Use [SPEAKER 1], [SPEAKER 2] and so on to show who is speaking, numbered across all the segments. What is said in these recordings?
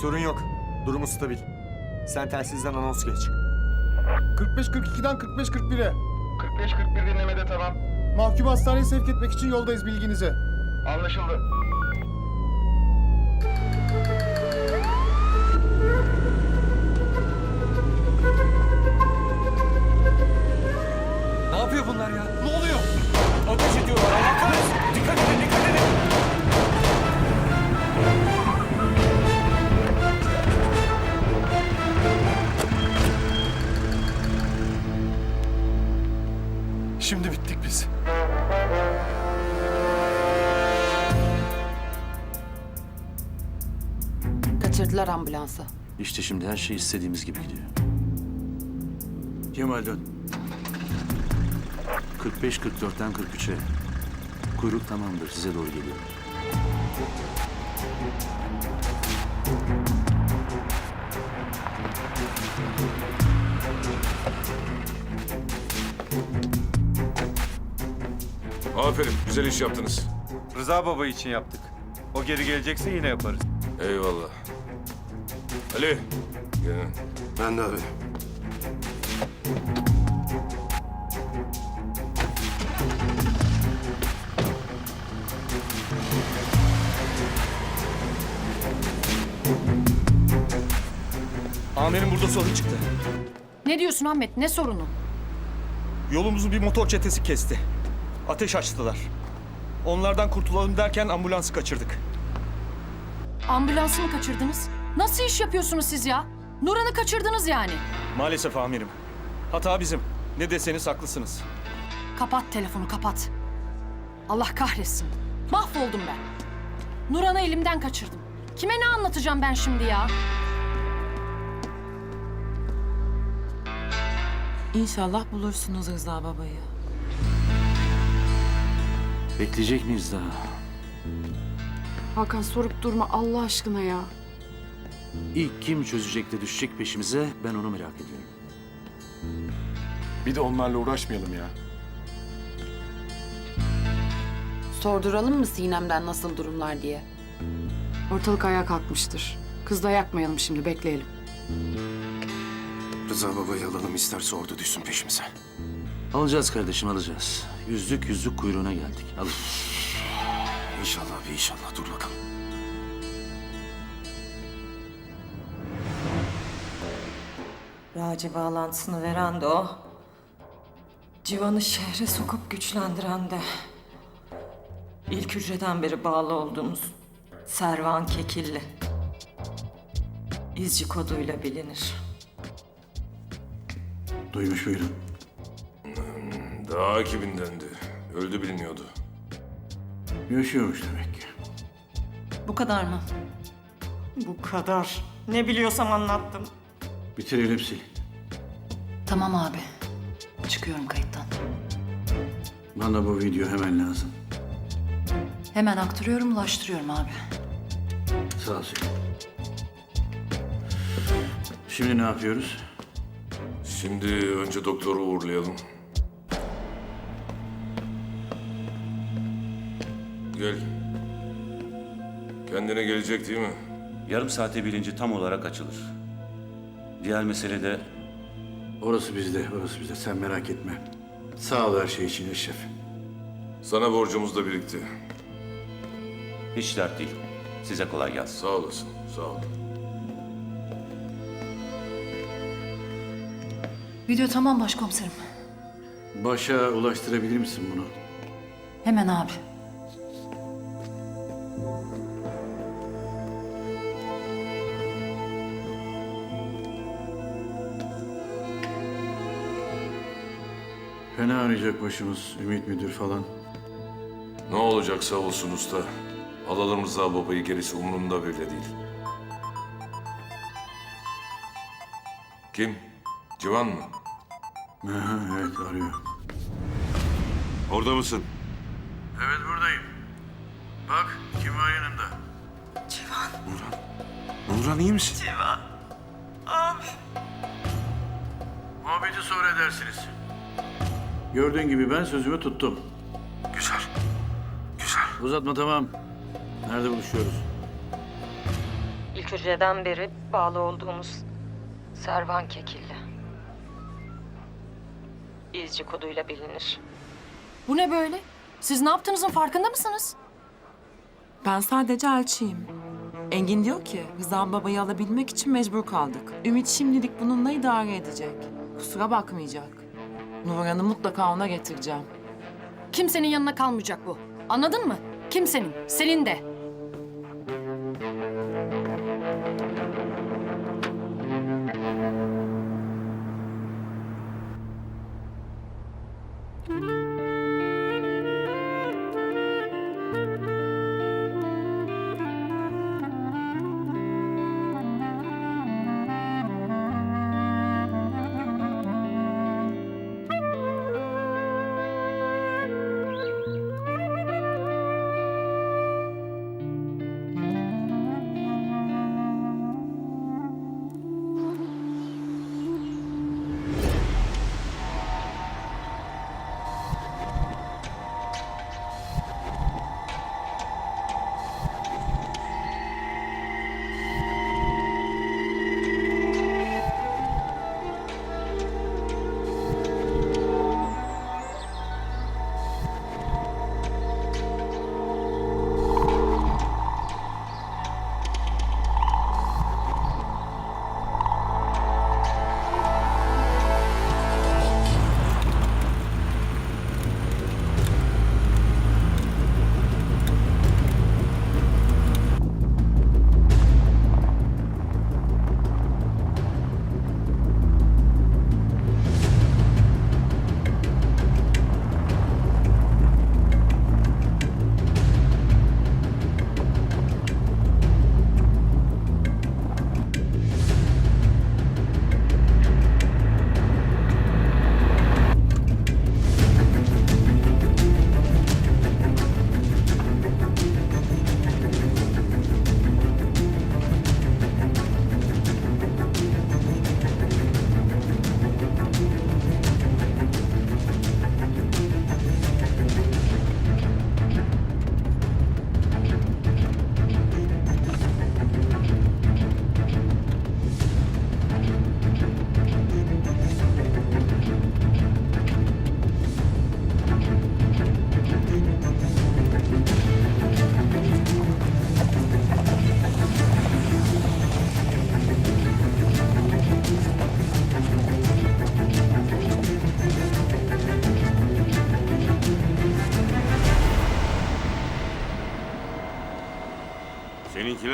[SPEAKER 1] sorun yok. Durumu stabil. Sen telsizden anons geç.
[SPEAKER 2] 45-42'den 45-41'e.
[SPEAKER 3] 45-41 dinlemede tamam.
[SPEAKER 2] Mahkumu hastaneye sevk etmek için yoldayız bilginize.
[SPEAKER 3] Anlaşıldı.
[SPEAKER 4] Ne yapıyor bunlar ya? Ne oluyor? Ateş ediyorlar.
[SPEAKER 5] Kaçırdılar ambulansı.
[SPEAKER 6] İşte şimdi her şey istediğimiz gibi gidiyor. Kemal dön. 45-44'ten 43'e. Kuyruk tamamdır. Size doğru geliyor.
[SPEAKER 7] Aferin, güzel iş yaptınız.
[SPEAKER 4] Rıza baba için yaptık. O geri gelecekse yine yaparız.
[SPEAKER 7] Eyvallah. Ali, gelin.
[SPEAKER 8] Ben de abi.
[SPEAKER 9] Amirim burada sorun çıktı.
[SPEAKER 5] Ne diyorsun Ahmet? Ne sorunu?
[SPEAKER 9] Yolumuzu bir motor çetesi kesti. Ateş açtılar. Onlardan kurtulalım derken ambulansı kaçırdık.
[SPEAKER 5] Ambulansı mı kaçırdınız? Nasıl iş yapıyorsunuz siz ya? Nuran'ı kaçırdınız yani.
[SPEAKER 9] Maalesef amirim. Hata bizim. Ne deseniz haklısınız.
[SPEAKER 5] Kapat telefonu kapat. Allah kahretsin. Mahvoldum ben. Nuran'ı elimden kaçırdım. Kime ne anlatacağım ben şimdi ya?
[SPEAKER 10] İnşallah bulursunuz Rıza babayı.
[SPEAKER 6] Bekleyecek miyiz daha?
[SPEAKER 10] Hakan sorup durma Allah aşkına ya.
[SPEAKER 6] İlk kim çözecek de düşecek peşimize ben onu merak ediyorum.
[SPEAKER 8] Bir de onlarla uğraşmayalım ya.
[SPEAKER 5] Sorduralım mı Sinem'den nasıl durumlar diye?
[SPEAKER 10] Ortalık ayağa kalkmıştır. Kız da yakmayalım şimdi bekleyelim.
[SPEAKER 8] Rıza babayı alalım isterse orada düşsün peşimize.
[SPEAKER 6] Alacağız kardeşim alacağız. Yüzlük yüzlük kuyruğuna geldik. Alın.
[SPEAKER 8] İnşallah bir inşallah dur bakalım.
[SPEAKER 11] Raci bağlantısını veren de o. Civan'ı şehre sokup güçlendiren de. İlk hücreden beri bağlı olduğumuz Servan Kekilli. İzci koduyla bilinir.
[SPEAKER 6] Duymuş muydun?
[SPEAKER 7] Daha ekibindendi. Öldü biliniyordu.
[SPEAKER 6] Yaşıyormuş demek ki.
[SPEAKER 11] Bu kadar mı? Bu kadar. Ne biliyorsam anlattım.
[SPEAKER 6] Bitirelim sil.
[SPEAKER 5] Tamam abi. Çıkıyorum kayıttan.
[SPEAKER 6] Bana bu video hemen lazım.
[SPEAKER 5] Hemen aktarıyorum, ulaştırıyorum abi.
[SPEAKER 6] Sağ ol. Şimdi ne yapıyoruz?
[SPEAKER 7] Şimdi önce doktoru uğurlayalım. Gel. Kendine gelecek değil mi?
[SPEAKER 12] Yarım saate bilinci tam olarak açılır. Diğer mesele de
[SPEAKER 6] Orası bizde, orası bizde. Sen merak etme. Sağ ol her şey için Eşref.
[SPEAKER 7] Sana borcumuz da birikti.
[SPEAKER 12] hiç dert değil. Size kolay gelsin.
[SPEAKER 7] Sağ olasın, sağ ol.
[SPEAKER 5] Video tamam başkomiserim.
[SPEAKER 6] Başa ulaştırabilir misin bunu?
[SPEAKER 5] Hemen abi.
[SPEAKER 6] Fena arayacak başımız, Ümit Müdür falan.
[SPEAKER 7] Ne olacaksa olsun usta. Alalım Rıza babayı gerisi umurumda bile değil. Kim? Civan mı?
[SPEAKER 6] Aha, evet arıyor.
[SPEAKER 7] Orada mısın?
[SPEAKER 6] Evet buradayım. Bak kim var yanında?
[SPEAKER 8] Nurhan iyi misin?
[SPEAKER 6] Muhabbeti sonra edersiniz. Gördüğün gibi ben sözümü tuttum.
[SPEAKER 8] Güzel. Güzel.
[SPEAKER 6] Uzatma tamam. Nerede buluşuyoruz?
[SPEAKER 11] İlk hücreden beri bağlı olduğumuz Servan Kekilli. İzci koduyla bilinir.
[SPEAKER 5] Bu ne böyle? Siz ne yaptığınızın farkında mısınız?
[SPEAKER 10] Ben sadece elçiyim. Engin diyor ki Rıza babayı alabilmek için mecbur kaldık. Ümit şimdilik bununla idare edecek. Kusura bakmayacak. Nuran'ı mutlaka ona getireceğim.
[SPEAKER 5] Kimsenin yanına kalmayacak bu. Anladın mı? Kimsenin. Selin de.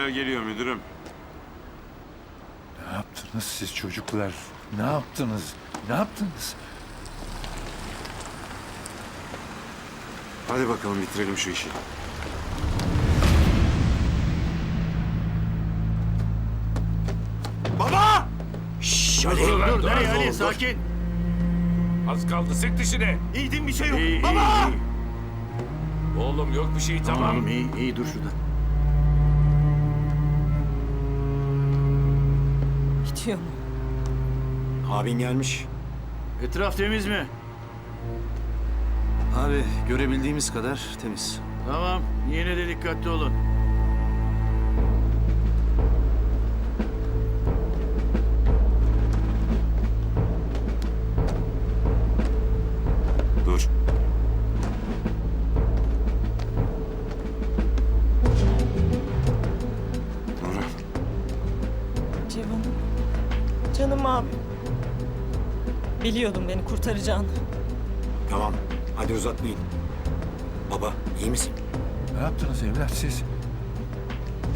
[SPEAKER 7] Seninkiler geliyor müdürüm.
[SPEAKER 4] Ne yaptınız siz çocuklar? Ne yaptınız? Ne yaptınız?
[SPEAKER 8] Hadi bakalım bitirelim şu işi. Baba! Şşş Ali.
[SPEAKER 7] Dur, dur, nereye Ali?
[SPEAKER 8] Sakin.
[SPEAKER 7] Az kaldı sık dişini.
[SPEAKER 8] İyi değil mi? bir şey yok.
[SPEAKER 7] İyi, iyi,
[SPEAKER 8] Baba!
[SPEAKER 7] iyi. Oğlum yok bir şey tamam.
[SPEAKER 8] iyi, iyi dur şurada.
[SPEAKER 11] Bitiyor mu?
[SPEAKER 8] Abin gelmiş.
[SPEAKER 6] Etraf temiz mi?
[SPEAKER 8] Abi görebildiğimiz kadar temiz.
[SPEAKER 6] Tamam. Yine de dikkatli olun.
[SPEAKER 8] Dur. Nura.
[SPEAKER 11] Civan'ım. Canım abi. Biliyordum beni kurtaracağını.
[SPEAKER 8] Tamam. Hadi uzatmayın. Baba iyi misin?
[SPEAKER 4] Ne yaptınız evlat siz?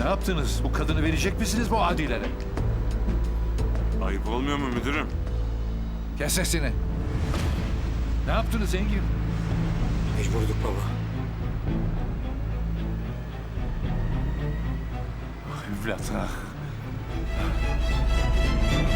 [SPEAKER 4] Ne yaptınız? Bu kadını verecek misiniz bu adilere?
[SPEAKER 7] Ayıp olmuyor mu müdürüm?
[SPEAKER 4] Kes sesini. Ne yaptınız Engin?
[SPEAKER 8] Mecburduk baba.
[SPEAKER 4] Ah evlat ah.